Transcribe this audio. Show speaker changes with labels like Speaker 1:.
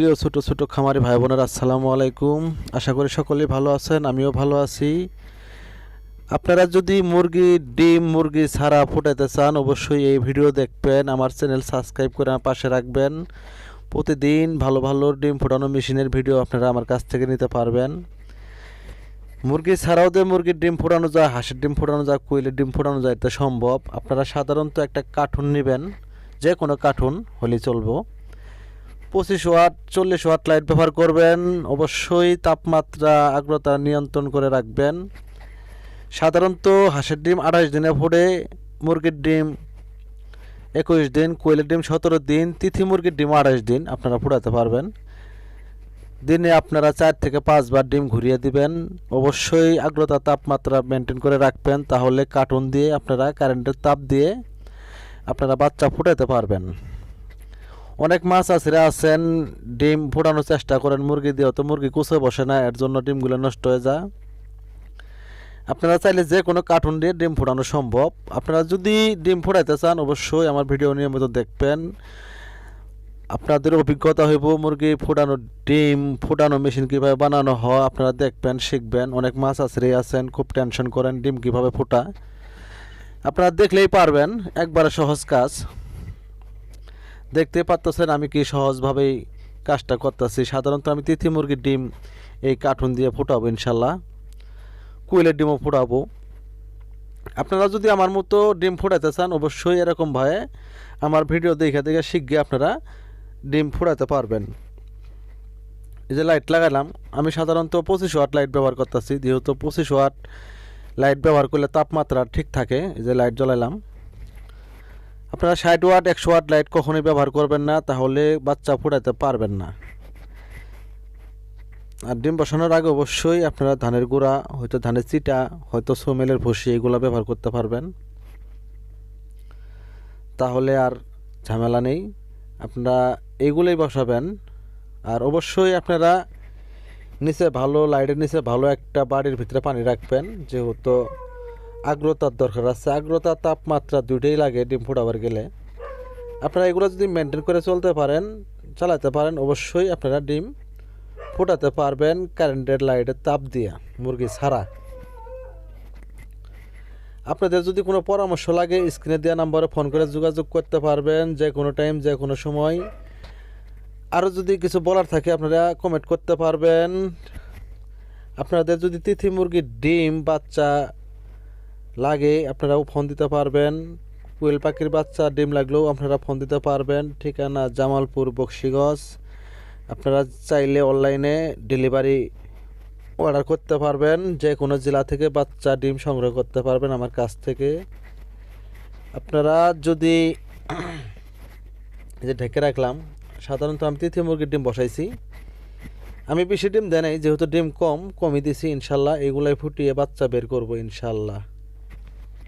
Speaker 1: প্রিয় ছোট ছোট খামারি ভাই বোনেরা আসসালামু আলাইকুম। আশা করি সকলেই ভালো আছেন, আমিও ভালো আছি। আপনারা যদি মুরগি, ডিম, মুরগি ছাড়া ফুটাইতে চান, অবশ্যই এই ভিডিও দেখবেন। আমার চ্যানেল সাবস্ক্রাইব করে আমার পাশে রাখবেন। প্রতিদিন ভালো ভালো ডিম ফোটানো মেশিনের ভিডিও আপনারা আমার কাছ থেকে নিতে পারবেন। মুরগি ছাড়াও যে মুরগির ডিম ফোটানো যায়, হাঁসের ডিম ফোটানো যায়, কোয়েলের ডিম ফোটানো যায়, এটা সম্ভব। আপনারা সাধারণত একটা কার্টুন নেবেন যে কোনো কার্টুন হলেই চলবো। পঁচিশ ওয়াট, চল্লিশ ওয়াট লাইট ব্যবহার করবেন। অবশ্যই তাপমাত্রা আর্দ্রতা নিয়ন্ত্রণ করে রাখবেন। সাধারণত হাঁসের ডিম আঠাশ দিনে ফোটে মুরগির ডিম একুশ দিন, কোয়েলের ডিম সতেরো দিন, তিথি মুরগির ডিম আঠাশ দিন আপনারা ফোটাতে পারবেন। দিনে আপনারা চার থেকে পাঁচবার ডিম ঘুরিয়ে দিবেন। অবশ্যই আর্দ্রতা তাপমাত্রা মেনটেন করে রাখবেন, তাহলে কার্টুন দিয়ে আপনারা কারেন্টের তাপ দিয়ে আপনারা বাচ্চা ফুটাতে পারবেন। অনেক মাছ আছেরা আছেন, ডিম ফোটানোর চেষ্টা করেন, মুরগি দিয়ে তো মুরগি কুচে বসে না, এর জন্য ডিমগুলো নষ্ট হয়ে যায়। আপনারা চাইলে যে কোনো কার্টুন দিয়ে ডিম ফোটানো সম্ভব। আপনারা যদি ডিম ফোটাইতে চান, অবশ্যই আমার ভিডিও নিয়মিত দেখবেন। আপনাদের অভিজ্ঞতা হইব, মুরগি ফোটানো ডিম, ফোটানো মেশিন কীভাবে বানানো হয়, আপনারা দেখবেন, শিখবেন। অনেক মাছ আছড়ে আছেন, খুব টেনশন করেন ডিম কীভাবে ফোটা আপনারা দেখলেই পারবেন, একবারে সহজ কাজ। দেখতে পাচ্ছেন আমি কি সহজভাবেই কাজটা করতেছি। সাধারণত আমি তিথি মুরগির ডিম এই কার্টুন দিয়ে ফোটাবো ইনশাল্লাহ। কুইলের ডিমও ফোটাবো। আপনারা যদি আমার মতো ডিম ফোটাতে চান, অবশ্যই এরকমভাবে আমার ভিডিও দেখে দেখে শিখে আপনারা ডিম ফোটাতে পারবেন। এই যে লাইট লাগালাম, আমি সাধারণত পঁচিশ ওয়াট লাইট ব্যবহার করতেছি। যেহেতু পঁচিশ ওয়াট লাইট ব্যবহার করলে তাপমাত্রা ঠিক থাকে, এই যে লাইট জ্বালালাম আপনারা ষাট ওয়াট, একশো ওয়াট লাইট কখনোই ব্যবহার করবেন না, তাহলে বাচ্চা ফোটাতে পারবেন না। আর ডিম বসানোর আগে অবশ্যই আপনারা ধানের গুঁড়া, হয়তো ধানের চিটা, হয়তো সোমেলের ভুসি, এগুলো ব্যবহার করতে পারবেন। তাহলে আর ঝামেলা নেই। আপনারা এইগুলোই বসাবেন। আর অবশ্যই আপনারা নিচে ভালো, লাইটের নিচে ভালো একটা বাড়ির ভিতরে পানি রাখবেন, যেহেতু আর্দ্রতার দরকার আছে। আর্দ্রতা তাপমাত্রা দুইটাই লাগে ডিম ফোটাবার গেলে। আপনারা এগুলো যদি মেনটেন করে চলতে পারেন, চালাতে পারেন, অবশ্যই আপনারা ডিম ফোটাতে পারবেন কারেন্টের লাইটের তাপ দিয়ে, মুরগি ছাড়া। আপনাদের যদি কোনো পরামর্শ লাগে স্ক্রিনে দেওয়া নাম্বারে ফোন করে যোগাযোগ করতে পারবেন, যে কোনো টাইম যে কোনো সময়। আরও যদি কিছু বলার থাকে, আপনারা কমেন্ট করতে পারবেন। আপনাদের যদি তিথি মুরগির ডিম, বাচ্চা লাগে, আপনারাও ফোন দিতে পারবেন। কুয়েল পাখির বাচ্চা, ডিম লাগলেও আপনারা ফোন দিতে পারবেন। ঠিকানা জামালপুর বক্সিগঞ্জ। আপনারা চাইলে অনলাইনে ডেলিভারি অর্ডার করতে পারবেন। যে কোনো জেলা থেকে বাচ্চা, ডিম সংগ্রহ করতে পারবেন আমার কাছ থেকে। আপনারা যদি যে ঢেকে রাখলাম, সাধারণত আমি তৃতীয় মুরগির ডিম বসাইছি। আমি বেশি ডিম দেয় যেহেতু ডিম কম, কমই দিছি, ইনশাল্লাহ। এগুলাই ফুটিয়ে বাচ্চা বের করব, ইনশাল্লাহ।